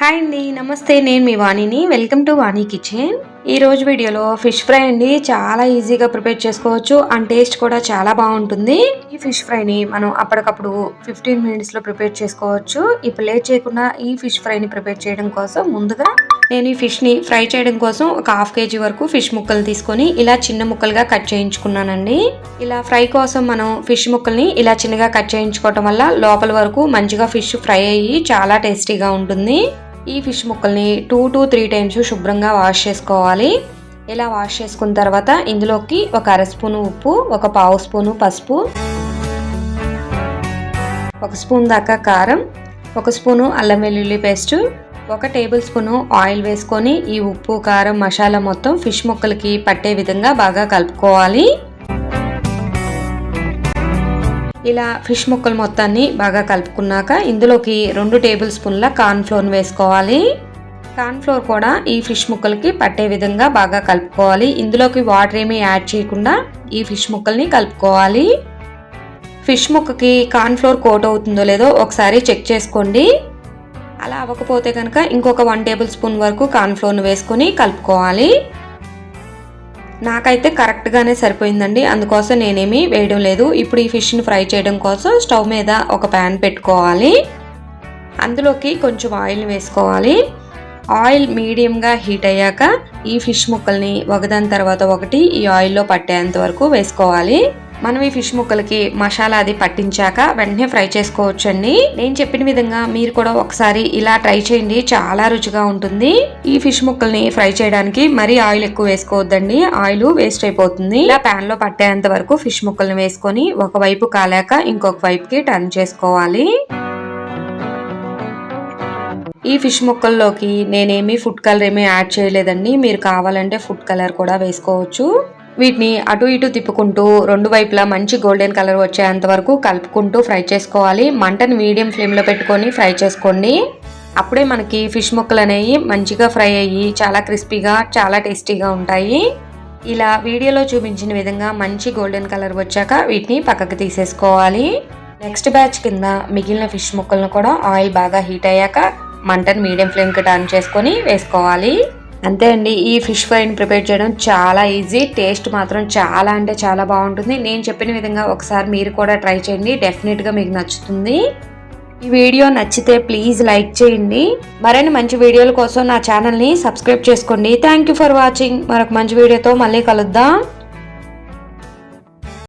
Hi అండి నమస్తే. నేను మీ వాణిని. Welcome to Vani kitchen. ఈ రోజు వీడియోలో ఫిష్ ఫ్రై అండి. చాలా ఈజీగా ప్రిపేర్ చేసుకోవచ్చు. అండ్ టేస్ట్ కూడా చాలా బాగుంటుంది. ఈ ఫిష్ ఫ్రైని మనం అప్పటికప్పుడు ఫిఫ్టీన్ మినిట్స్లో ప్రిపేర్ చేసుకోవచ్చు. ఇప్పుడు లేట్ చేయకుండా ఈ ఫిష్ ఫ్రైని ప్రిపేర్ చేయడం కోసం ముందుగా నేను ఈ ఫిష్ని ఫ్రై చేయడం కోసం ఒక హాఫ్ కేజీ వరకు ఫిష్ ముక్కలు తీసుకొని ఇలా చిన్న ముక్కలుగా కట్ చేయించుకున్నానండి. ఇలా ఫ్రై కోసం మనం ఫిష్ ముక్కల్ని ఇలా చిన్నగా కట్ చేయించుకోవటం వల్ల లోపల వరకు మంచిగా ఫిష్ ఫ్రై అయ్యి చాలా టేస్టీగా ఉంటుంది. ఈ ఫిష్ ముక్కల్ని టూ టు త్రీ టైమ్స్ శుభ్రంగా వాష్ చేసుకోవాలి. ఇలా వాష్ చేసుకున్న తర్వాత ఇందులోకి ఒక అర స్పూను ఉప్పు ఒక పావు స్పూను పసుపు ఒక స్పూన్ దాకా కారం ఒక స్పూను అల్లం వెల్లుల్లి పేస్ట్ ఒక టేబుల్ స్పూను ఆయిల్ వేసుకొని ఈ ఉప్పు కారం మసాలా మొత్తం ఫిష్ ముక్కలకి పట్టే విధంగా బాగా కలుపుకోవాలి. ఇలా ఫిష్ ముక్కలు మొత్తాన్ని బాగా కలుపుకున్నాక ఇందులోకి రెండు టేబుల్ స్పూన్ల కార్న్ఫ్లోర్ వేసుకోవాలి. కార్న్ ఫ్లోర్ కూడా ఈ ఫిష్ ముక్కలకి పట్టే విధంగా బాగా కలుపుకోవాలి. ఇందులోకి వాటర్ ఏమీ యాడ్ చేయకుండా ఈ ఫిష్ ముక్కల్ని కలుపుకోవాలి. ఫిష్ ముక్కకి కార్న్ఫ్లోర్ కోట్ అవుతుందో లేదో ఒకసారి చెక్ చేసుకోండి. అలా అవ్వకపోతే కనుక ఇంకొక వన్ టేబుల్ స్పూన్ వరకు కార్న్ఫ్లోర్ను వేసుకొని కలుపుకోవాలి. నాకైతే కరెక్ట్గానే సరిపోయిందండి. అందుకోసం నేనేమి వేయడం లేదు. ఇప్పుడు ఈ ఫిష్ని ఫ్రై చేయడం కోసం స్టవ్ మీద ఒక ప్యాన్ పెట్టుకోవాలి. అందులోకి కొంచెం ఆయిల్ వేసుకోవాలి. ఆయిల్ మీడియంగా హీట్ అయ్యాక ఈ ఫిష్ ముక్కల్ని ఒకదాని తర్వాత ఒకటి ఈ ఆయిల్లో పట్టేంత వరకు వేసుకోవాలి. మనం ఈ ఫిష్ ముక్కలకి మసాలా అది పట్టించాక వెంటనే ఫ్రై చేసుకోవచ్చండి. నేను చెప్పిన విధంగా మీరు కూడా ఒకసారి ఇలా ట్రై చేయండి. చాలా రుచిగా ఉంటుంది. ఈ ఫిష్ ముక్కల్ని ఫ్రై చేయడానికి మరీ ఆయిల్ ఎక్కువ వేసుకోవద్దండి. ఆయిల్ వేస్ట్ అయిపోతుంది. ఇలా ప్యాన్లో పట్టేంత వరకు ఫిష్ ముక్కల్ని వేసుకొని ఒకవైపు కాలాక ఇంకొక వైపుకి టర్న్ చేసుకోవాలి. ఈ ఫిష్ ముక్కల్లోకి నేనేమి ఫుడ్ కలర్ ఏమీ యాడ్ చేయలేదండి. మీరు కావాలంటే ఫుడ్ కలర్ కూడా వేసుకోవచ్చు. వీటిని అటు ఇటు తిప్పుకుంటూ రెండు వైపులా మంచి గోల్డెన్ కలర్ వచ్చేంత వరకు కలుపుకుంటూ ఫ్రై చేసుకోవాలి. మంటను మీడియం ఫ్లేమ్లో పెట్టుకొని ఫ్రై చేసుకోండి. అప్పుడే మనకి ఫిష్ ముక్కలు అనేవి మంచిగా ఫ్రై అయ్యి చాలా క్రిస్పీగా చాలా టేస్టీగా ఉంటాయి. ఇలా వీడియోలో చూపించిన విధంగా మంచి గోల్డెన్ కలర్ వచ్చాక వీటిని పక్కకు తీసేసుకోవాలి. నెక్స్ట్ బ్యాచ్ కింద మిగిలిన ఫిష్ ముక్కలను కూడా ఆయిల్ బాగా హీట్ అయ్యాక మంటను మీడియం ఫ్లేమ్కి టర్న్ చేసుకొని వేసుకోవాలి. అంతే అండి ఈ ఫిష్ ఫ్రైని ప్రిపేర్ చేయడం చాలా ఈజీ టేస్ట్ మాత్రం చాలా అంటే చాలా బాగుంటుంది. నేను చెప్పిన విధంగా ఒకసారి మీరు కూడా ట్రై చేయండి డెఫినెట్గా మీకు నచ్చుతుంది. ఈ వీడియో నచ్చితే ప్లీజ్ లైక్ చేయండి. మరిన్ని మంచి వీడియోల కోసం నా ఛానల్ని సబ్స్క్రైబ్ చేసుకోండి. థ్యాంక్ యూ ఫర్ వాచింగ్ మరొక మంచి వీడియోతో మళ్ళీ కలుద్దాం.